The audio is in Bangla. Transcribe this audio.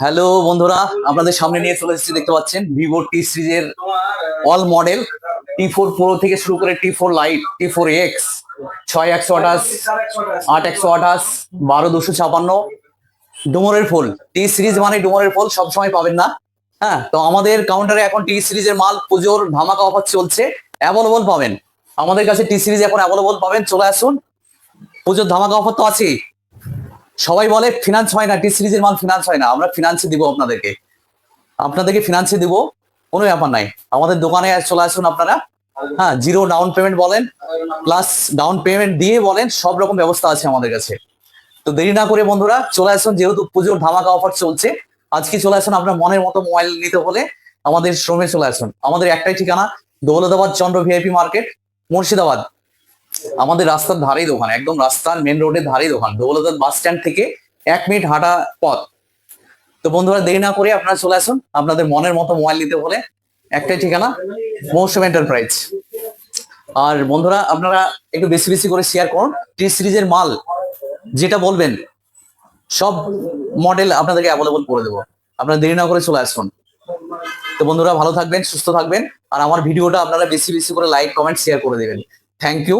হ্যালো বন্ধুরা, আপনাদের সামনে নিয়ে চলে এসেছি, দেখতে পাচ্ছেন ভিভো টি সিরিজের all model T four pro থেকে শুরু করে T four lite T four X ছয় একশো আঠাশ, আট একশো আঠাশ, বারো দুশো ছাপান্ন, ডুমোরের ফুল টি সিরিজ মানে ডুমোরের ফুল সবসময় পাবেন না। হ্যাঁ তো আমাদের কাউন্টারে এখন টি সিরিজের মাল, পুজোর ধামাকা অফার চলছে অ্যাভেলেবল পাবেন। আমাদের কাছে টি সিরিজ এখন অ্যাভেলেবল পাবেন, চলে আসুন। পুজোর ধামাকা অফার তো আছেই। সবাই বলে ফিনান্স হয় না টি সিরিজের মাল ফিনান্স হয় না। আমরা ফিনান্সে দিব আপনাদেরকে। আপনাদেরকে ফিনান্সে দিব, কোনো ব্যাপার নাই। আমাদের দোকানে চলে আসুন আপনারা। হ্যাঁ জিরো ডাউন পেমেন্ট বলেন প্লাস ডাউন পেমেন্ট দিয়ে বলেন, সব রকম ব্যবস্থা আছে আমাদের কাছে। তো দেরি না করে বন্ধুরা, চলে আসুন, যেহেতু পুজোর ধামাকা অফার চলছে, আজকে চলে আসুন আপনার মনের মতো মোবাইল নিতে হলে আমাদের শ্রমে চলে আসুন। আমাদের একটাই ঠিকানা, দৌলতাবাদ চন্দ্র ভিআইপি মার্কেট মুর্শিদাবাদ। আমাদের রাস্তার ধারেই দোকান, একদম রাস্তার মেন রোডের ধারেই দোকান, দৌলতাবাদ বাস স্ট্যান্ড থেকে এক মিনিট হাঁটা পথ। তো বন্ধুরা, দেরি না করে আপনারা চলে আসুন, আপনাদের মনের মতো মোবাইল নিতে হলে একটাই ঠিকানা, মৌসুম এন্টারপ্রাইজ আর বন্ধুরা, আপনারা একটু বেশি বেশি করে শেয়ার করুন টি সিরিজের মাল, যেটা বলবেন, সব মডেল আপনাদেরকে অ্যাভেলেবল করে দেবো। আপনারা দেরি না করে চলে আসুন। তো বন্ধুরা, ভালো থাকবেন, সুস্থ থাকবেন, আর আমার ভিডিওটা আপনারা বেশি বেশি করে লাইক কমেন্ট শেয়ার করে দেবেন। Thank you